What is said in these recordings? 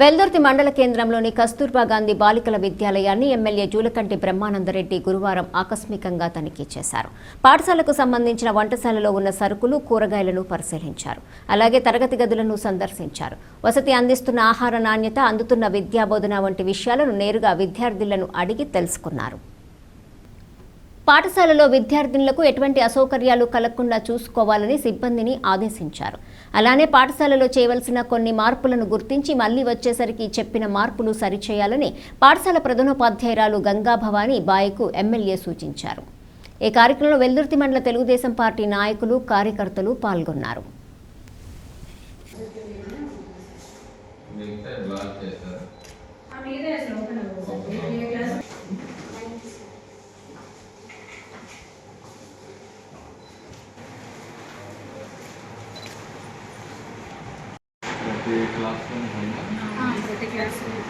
వెల్దుర్తి మండల కేంద్రంలోని కస్తూర్బా గాంధీ బాలికల విద్యాలయాన్ని ఎమ్మెల్యే జూలకంటి బ్రహ్మానందరెడ్డి గురువారం ఆకస్మికంగా తనిఖీ చేశారు. పాఠశాలకు సంబంధించిన వంటశాలలో ఉన్న సరుకులు కూరగాయలను పరిశీలించారు. అలాగే తరగతి గదులను సందర్శించారు. వసతి అందిస్తున్న ఆహార నాణ్యత అందుతున్న విద్యాబోధన వంటి విషయాలను నేరుగా విద్యార్థులను అడిగి తెలుసుకున్నారు. పాఠశాలలో విద్యార్థినులకు ఎటువంటి అసౌకర్యాలు కలగకుండా చూసుకోవాలని సిబ్బందిని ఆదేశించారు. అలానే పాఠశాలలో చేయవలసిన కొన్ని మార్పులను గుర్తించి మళ్ళీ వచ్చేసరికి చెప్పిన మార్పులు సరిచేయాలని పాఠశాల ప్రధానోపాధ్యాయురాలు గంగా భవానీ బాయ్కు ఎమ్మెల్యే సూచించారు. ఈ కార్యక్రమంలో వెల్దుర్తి మండల తెలుగుదేశం పార్టీ నాయకులు కార్యకర్తలు పాల్గొన్నారు. ప్రతి క్లాస్ రూమ్ ఉందా ఆ, ప్రతి క్లాస్ ఇవి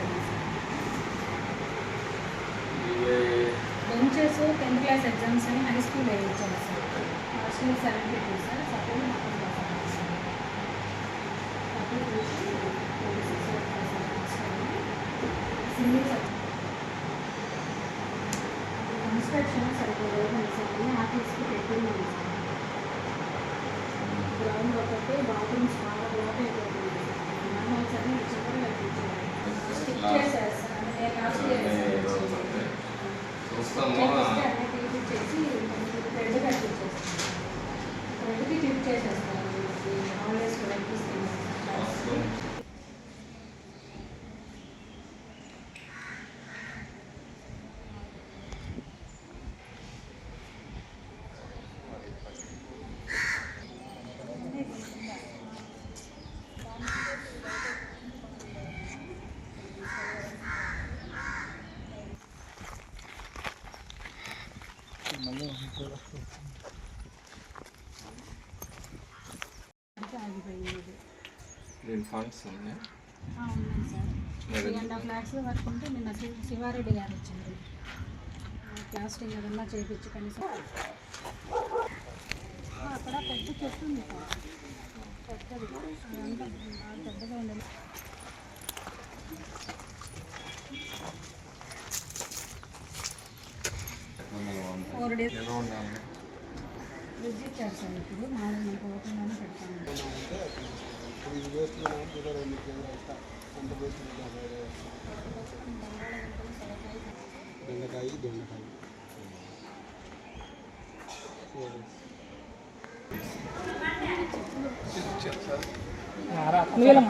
బెంచెస్ టెన్త్ క్లాస్ ఎగ్జామ్స్ అని హై స్కూల్ ఇచ్చారు sir hostel seventy two sir support మొత్తం సార్ అప్పుడు చూసి ట్వంటీ సిక్స్ సింగిల్ కన్స్ట్రక్షన్ సరిగ్గా లేదు సార్ అన్ని ఆఫీస్కి పెట్టున్నాను సార్ గ్రౌండ్ సార్ ఫండ్స్ ఉన్నాయి. Sir. Three and half lakhs వరకు ఉంటే నిన్న శివారెడ్డి గారు వచ్చింది ప్లాస్టింగ్ ఏదన్నా చేయించి కనీసం అక్కడ పెద్ద చెట్టు ఉంది సార్. పెద్దది. అదంతా బాగా పెద్దగా ఉండదు ఫోర్ డేస్ ఎలా ఉండాలి ఫ్రిడ్జ్ ఇచ్చారు సార్ ఇప్పుడు మామూలు మనకు ఓపెన్గానే పెడతాను బెండకాయ దొండకాయ Keren.